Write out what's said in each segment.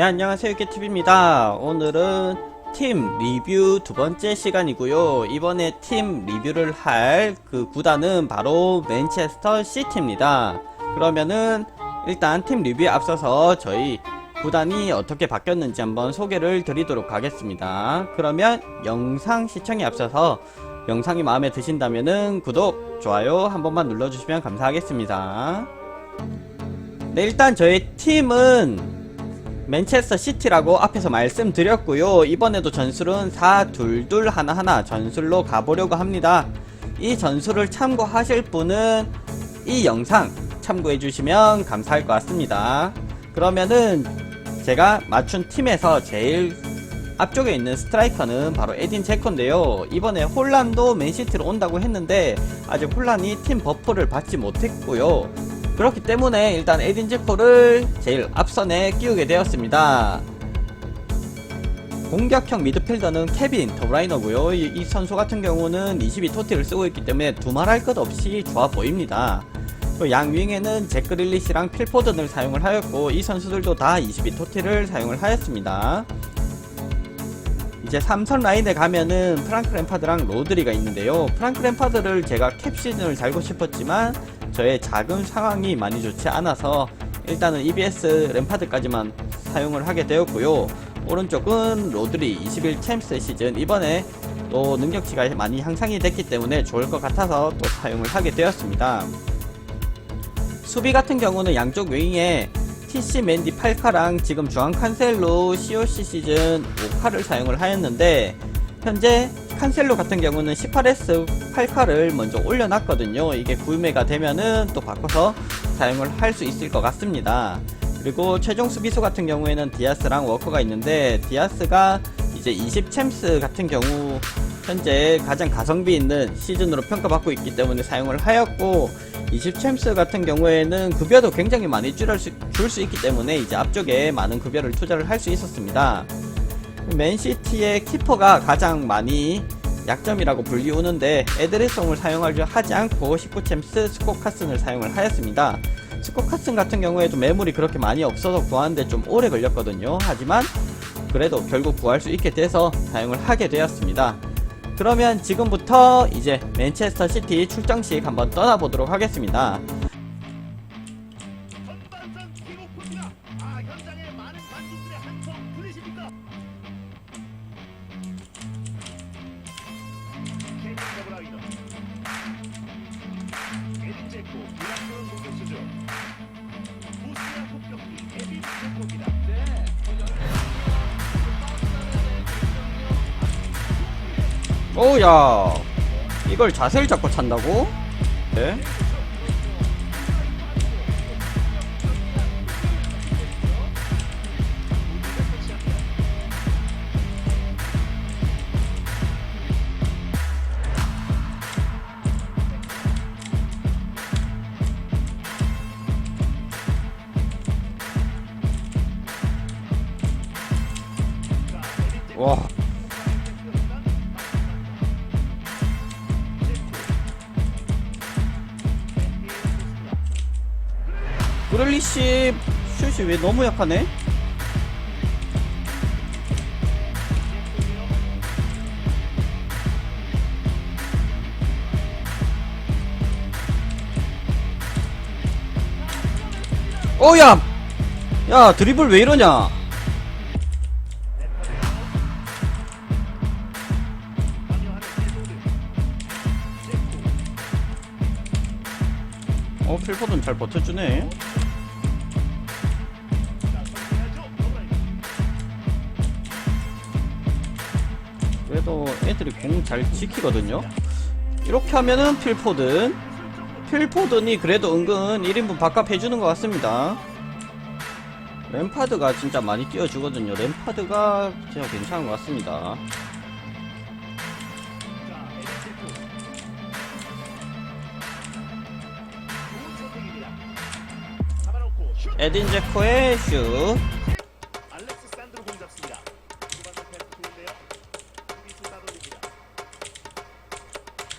네, 안녕하세요 유캐TV입니다. 오늘은 팀 리뷰 두 번째 시간이고요. 이번에 팀 리뷰를 할 그 구단은 바로 맨체스터 시티입니다. 그러면은 일단 팀 리뷰에 앞서서 저희 구단이 어떻게 바뀌었는지 한번 소개를 드리도록 하겠습니다. 그러면 영상 시청에 앞서서 영상이 마음에 드신다면은 구독, 좋아요 한 번만 눌러주시면 감사하겠습니다. 네 일단 저희 팀은 맨체스터 시티라고 앞에서 말씀드렸고요. 이번에도 전술은 4-2-2 하나하나 전술로 가보려고 합니다. 이 전술을 참고하실 분은 이 영상 참고해 주시면 감사할 것 같습니다. 그러면은 제가 맞춘 팀에서 제일 앞쪽에 있는 스트라이커는 바로 에딘 제코인데요. 이번에 혼란도 맨시티로 온다고 했는데 아직 혼란이 팀 버프를 받지 못했고요. 그렇기 때문에 일단 에딘 제코를 제일 앞선에 끼우게 되었습니다. 공격형 미드필더는 케빈 더브라이너고요. 이, 이 선수 같은 경우는 22 토티를 쓰고 있기 때문에 두말할 것 없이 좋아 보입니다. 또 양윙에는 잭 그릴리시랑 필포든을 사용을 하였고 이 선수들도 다 22 토티를 사용을 하였습니다. 이제 삼선 라인에 가면은 프랑크 램파드랑 로드리가 있는데요. 프랑크 램파드를 제가 캡 시즌을 달고 싶었지만 저의 자금 상황이 많이 좋지 않아서 일단은 EBS 램파드까지만 사용을 하게 되었고요. 오른쪽은 로드리 21 챔스 시즌 이번에 또 능력치가 많이 향상이 됐기 때문에 좋을 것 같아서 또 사용을 하게 되었습니다. 수비 같은 경우는 양쪽 윙에 TC 맨디 8카랑 지금 중앙 칸셀로 COC 시즌 5카를 사용을 하였는데 현재 칸셀로 같은 경우는 18S 8카를 먼저 올려놨거든요. 이게 구매가 되면은 또 바꿔서 사용을 할 수 있을 것 같습니다. 그리고 최종 수비수 같은 경우에는 디아스랑 워커가 있는데 디아스가 이제 20 챔스 같은 경우 현재 가장 가성비 있는 시즌으로 평가받고 있기 때문에 사용을 하였고 20 챔스 같은 경우에는 급여도 굉장히 많이 줄수 있기 때문에 이제 앞쪽에 많은 급여를 투자를 할 수 있었습니다. 맨시티의 키퍼가 가장 많이 약점이라고 불리우는데 에드리송을 사용하려 하지 않고 19 챔스 스코카슨을 사용을 하였습니다. 스코카슨 같은 경우에도 매물이 그렇게 많이 없어서 구하는데 좀 오래 걸렸거든요. 하지만 그래도 결국 구할 수 있게 돼서 사용을 하게 되었습니다. 그러면 지금부터 이제 맨체스터 시티 출정식 한번 떠나보도록 하겠습니다. 오야 이걸 자세를 잡고 찬다고? 네. 그럴리씨 슛이 왜 너무 약하네? 어야! 야 드리블 왜 이러냐? 어 필포든 잘 버텨주네. 그래도 애들이 공 잘 지키거든요. 이렇게 하면은 필포든 필포든이 그래도 은근 1인분 바값 해주는 것 같습니다. 램파드가 진짜 많이 띄워주거든요. 램파드가 진짜 괜찮은 것 같습니다 에딘 제코의 슛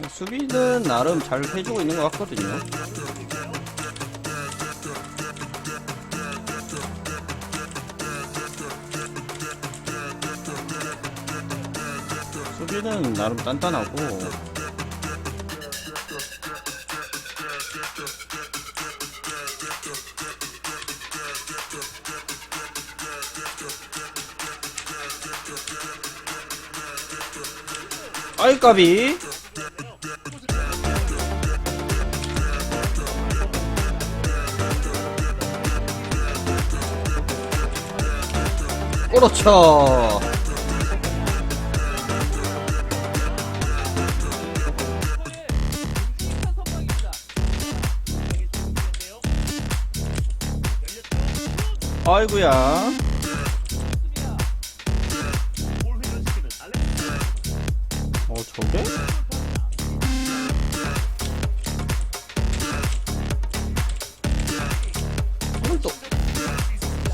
수비는 나름 잘 해주고 있는 것 같거든요. 수비는 나름 단단하고 아이 까비. 그렇죠. 아이구야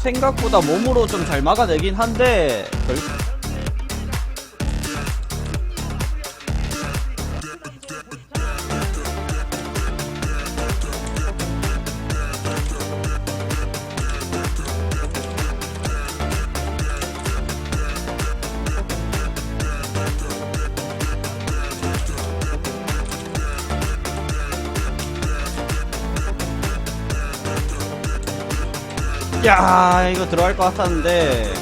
생각보다 몸으로 좀 잘 막아내긴 한데 야 이거 들어갈 것 같았는데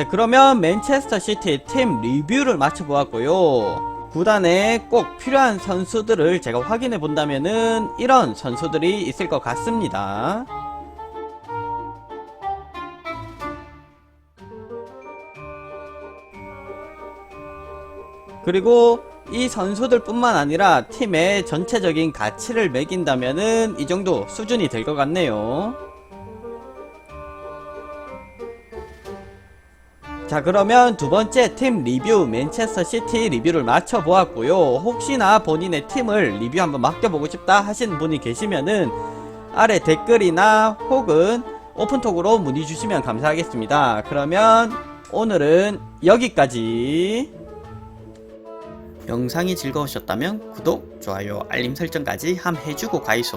네, 그러면 맨체스터 시티 팀 리뷰를 마쳐보았고요. 구단에 꼭 필요한 선수들을 제가 확인해 본다면은 이런 선수들이 있을 것 같습니다. 그리고 이 선수들 뿐만 아니라 팀의 전체적인 가치를 매긴다면은 이 정도 수준이 될 것 같네요. 자 그러면 두 번째 팀 리뷰 맨체스터 시티 리뷰를 마쳐 보았고요. 혹시나 본인의 팀을 리뷰 한번 맡겨보고 싶다 하시는 분이 계시면은 아래 댓글이나 혹은 오픈톡으로 문의 주시면 감사하겠습니다. 그러면 오늘은 여기까지. 영상이 즐거우셨다면 구독, 좋아요, 알림 설정까지 함 해주고 가이소